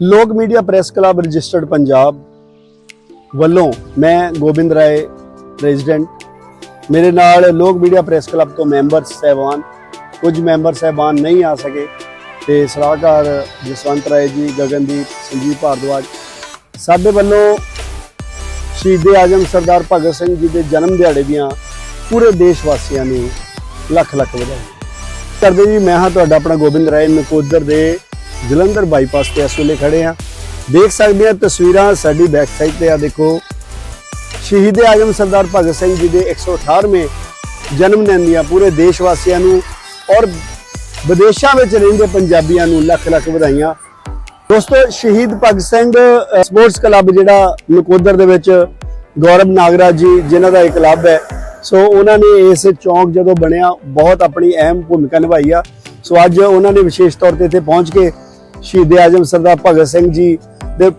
ਲੋਕ media press club registered Punjab ਵੱਲੋਂ ਮੈਂ ਗੋਬਿੰਦ ਰਾਏ, ਪ੍ਰੈਜ਼ੀਡੈਂਟ, ਮੇਰੇ ਨਾਲ ਲੋਕ ਮੀਡੀਆ ਪ੍ਰੈਸ ਕਲੱਬ ਤੋਂ ਮੈਂਬਰ ਸਹਿਬਾਨ, ਕੁਝ ਮੈਂਬਰ ਸਹਿਬਾਨ ਨਹੀਂ ਆ ਸਕੇ ਤੇ ਸਲਾਹਕਾਰ ਜਸਵੰਤ ਰਾਏ ਜੀ, ਗਗਨਦੀਪ, ਸੰਜੀਵ ਭਾਰਦਵਾਜ ਸਾਡੇ ਵੱਲੋਂ ਸ਼ਹੀਦੇ ਆਜਮ ਸਰਦਾਰ ਭਗਤ ਸਿੰਘ ਜੀ ਦੇ ਜਨਮ ਦਿਹਾੜੇ ਦੀਆਂ ਪੂਰੇ ਦੇਸ਼ ਵਾਸੀਆਂ ਨੂੰ ਲੱਖ ਲੱਖ ਵਧਾਈ ਕਰਦੇ ਜੀ, ਮੈਂ ਹਾਂ ਤੁਹਾਡਾ ਆਪਣਾ ਗੋਬਿੰਦ ਰਾਏ ਨਕੋਦਰ ਦੇ ਜਲੰਧਰ ਬਾਈਪਾਸ ਤੇ ਇਸ ਵੇਲੇ ਖੜੇ ਆ ਦੇਖ ਸਕਦੇ ਆ ਤਸਵੀਰਾਂ ਸਾਡੀ ਬੈਕ ਸਾਈਡ ਤੇ। ਆ ਦੇਖੋ, ਸ਼ਹੀਦ ਆਜਮ ਸਰਦਾਰ ਭਗਤ ਸਿੰਘ ਜੀ ਦੇ 118ਵੇਂ ਜਨਮ ਦਿਨ ਦੀਆਂ ਪੂਰੇ ਦੇਸ਼ ਵਾਸੀਆਂ ਨੂੰ ਔਰ ਵਿਦੇਸ਼ਾਂ ਵਿੱਚ ਰਹਿੰਦੇ ਪੰਜਾਬੀਆਂ ਨੂੰ ਲੱਖ ਲੱਖ ਵਧਾਈਆਂ। ਦੋਸਤੋ, ਸ਼ਹੀਦ ਭਗਤ ਸਿੰਘ ਸਪੋਰਟਸ ਕਲੱਬ ਜਿਹੜਾ ਨਕੋਦਰ ਦੇ ਵਿੱਚ ਗੌਰਵ ਨਾਗਰਾਜ ਜੀ, ਜਿਨ੍ਹਾਂ ਦਾ ਇਹ ਕਲੱਬ ਹੈ। ਸੋ ਉਹਨਾਂ ਨੇ ਇਸ ਚੌਂਕ ਜਦੋਂ ਬਣਿਆ, ਬਹੁਤ ਆਪਣੀ ਅਹਿਮ ਭੂਮਿਕਾ ਨਿਭਾਈ ਆ। ਸੋ ਅੱਜ ਉਹਨਾਂ ਨੇ ਵਿਸ਼ੇਸ਼ ਤੌਰ ਤੇ ਇੱਥੇ ਪਹੁੰਚ ਕੇ ਸ਼ਹੀਦ ਆਜਮ ਸਰਦਾਰ ਭਗਤ ਸਿੰਘ ਜੀ ਦੇ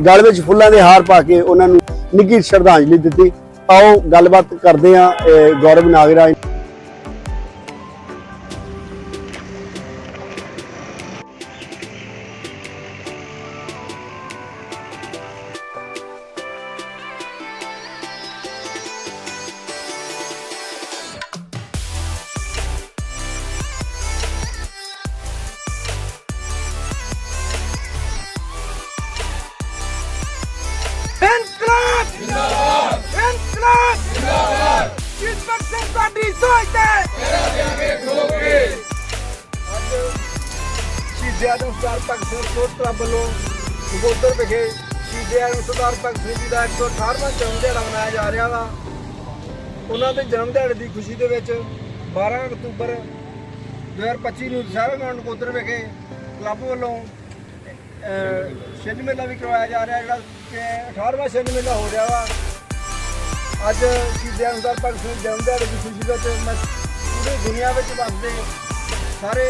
ਗਲ ਵਿੱਚ ਫੁੱਲਾਂ ਦੇ ਹਾਰ ਪਾ ਕੇ ਉਹਨਾਂ ਨੂੰ ਨਿੱਘੀ ਸ਼ਰਧਾਂਜਲੀ ਦਿੱਤੀ। ਆਓ ਗੱਲਬਾਤ ਕਰਦੇ ਹਾਂ ਗੌਰਵ ਨਾਗਰਾਜ ਸ਼ਹੀਦਿਆਂ ਨੂੰ ਸਰਦਾਰ ਭਗਤ ਸਿੰਘ ਸਪੋਰਟਸ ਕਲੱਬ ਵੱਲੋਂ ਨਗੋਦਰ ਵਿਖੇ ਸ਼ਹੀਦਿਆਂ ਨੂੰ ਸਰਦਾਰ ਭਗਤ ਸਿੰਘ ਜੀ ਦਾ 118ਵਾਂ ਜਨਮ ਦਿਹਾੜਾ ਮਨਾਇਆ ਜਾ ਰਿਹਾ ਵਾ। ਉਹਨਾਂ ਦੇ ਜਨਮ ਦਿਹਾੜੇ ਦੀ ਖੁਸ਼ੀ ਦੇ ਵਿੱਚ 12 ਅਕਤੂਬਰ 2025 ਨੂੰ ਦੁਸਹਿਰਾ ਗਰਾਊਂਡ ਨਗੋਦਰ ਵਿਖੇ ਕਲੱਬ ਵੱਲੋਂ, ਅਹ, ਛਿੰਝ ਮੇਲਾ ਵੀ ਕਰਵਾਇਆ ਜਾ ਰਿਹਾ, ਜਿਹੜਾ ਕਿ 18ਵਾਂ ਛਿੰਝ ਮੇਲਾ ਹੋ ਰਿਹਾ ਵਾ। ਅੱਜ ਸ਼ਹੀਦਾਂ ਸਰਦਾਰ ਭਗਤ ਸਿੰਘ ਜਨਮ ਦਿਹਾੜੇ ਦੀ ਖੁਸ਼ੀ ਵਿੱਚ ਮੈਂ ਪੂਰੀ ਦੁਨੀਆ ਵਿੱਚ ਵੱਸਦੇ ਸਾਰੇ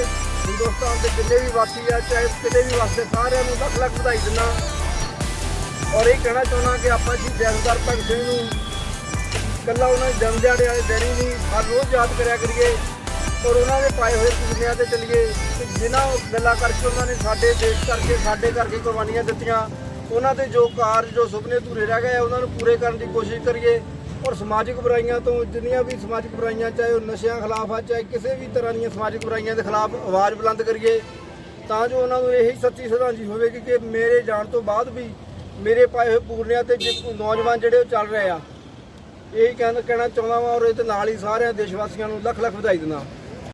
ਹਿੰਦੁਸਤਾਨ ਦੇ ਜਿੰਨੇ ਵੀ ਵਾਸੀ ਆ ਚਾਹੇ ਕਿਤੇ ਵੀ ਵਸਦੇ ਸਾਰਿਆਂ ਨੂੰ ਲੱਖ ਲੱਖ ਵਧਾਈ ਦਿੰਦਾ। ਔਰ ਇਹ ਕਹਿਣਾ ਚਾਹੁੰਦਾ ਕਿ ਆਪਾਂ ਜੀ ਅਨੁਸਾਰ ਭਗਤ ਸਿੰਘ ਨੂੰ ਇਕੱਲਾ ਉਹਨਾਂ ਦੇ ਜਨਮ ਦਿਹਾੜੇ ਵਾਲੇ ਦਿਨ ਹੀ ਨਹੀਂ ਹਰ ਰੋਜ਼ ਯਾਦ ਕਰਿਆ ਕਰੀਏ ਔਰ ਉਹਨਾਂ ਦੇ ਪਾਏ ਹੋਏ ਪੁਰਨਿਆਂ ਤੇ ਚੱਲੀਏ ਕਿ ਜਿਨ੍ਹਾਂ ਗੱਲਾਂ ਕਰਕੇ ਉਹਨਾਂ ਨੇ ਸਾਡੇ ਦੇਸ਼ ਕਰਕੇ ਸਾਡੇ ਕਰਕੇ ਕੁਰਬਾਨੀਆਂ ਦਿੱਤੀਆਂ ਉਹਨਾਂ ਦੇ ਜੋ ਕਾਰਜ ਜੋ ਸੁਪਨੇ ਧੂਰੇ ਰਹਿ ਗਏ ਆ, ਉਹਨਾਂ ਨੂੰ ਪੂਰੇ ਕਰਨ ਦੀ ਕੋਸ਼ਿਸ਼ ਕਰੀਏ। ਔਰ ਸਮਾਜਿਕ ਬੁਰਾਈਆਂ ਤੋਂ ਜਿੰਨੀਆਂ ਵੀ ਸਮਾਜਿਕ ਬੁਰਾਈਆਂ, ਚਾਹੇ ਉਹ ਨਸ਼ਿਆਂ ਖਿਲਾਫ ਆ, ਚਾਹੇ ਕਿਸੇ ਵੀ ਤਰ੍ਹਾਂ ਦੀਆਂ ਸਮਾਜਿਕ ਬੁਰਾਈਆਂ ਦੇ ਖਿਲਾਫ ਆਵਾਜ਼ ਬੁਲੰਦ ਕਰੀਏ, ਤਾਂ ਜੋ ਉਹਨਾਂ ਨੂੰ ਇਹੀ ਸੱਚੀ ਸ਼ਰਧਾਂਜਲੀ ਹੋਵੇਗੀ ਕਿ ਮੇਰੇ ਜਾਣ ਤੋਂ ਬਾਅਦ ਵੀ ਮੇਰੇ ਪਾਏ ਹੋਏ ਪੂਰਨਿਆਂ ਤੇ ਜੇ ਨੌਜਵਾਨ ਜਿਹੜੇ ਉਹ ਚੱਲ ਰਹੇ ਆ, ਇਹੀ ਕਹਿਣਾ ਕਹਿਣਾ ਚਾਹੁੰਦਾ ਵਾਂ ਔਰ ਇਹਦੇ ਨਾਲ ਹੀ ਸਾਰਿਆਂ ਦੇਸ਼ ਵਾਸੀਆਂ ਨੂੰ ਲੱਖ ਲੱਖ ਵਧਾਈ ਦਿੰਦਾ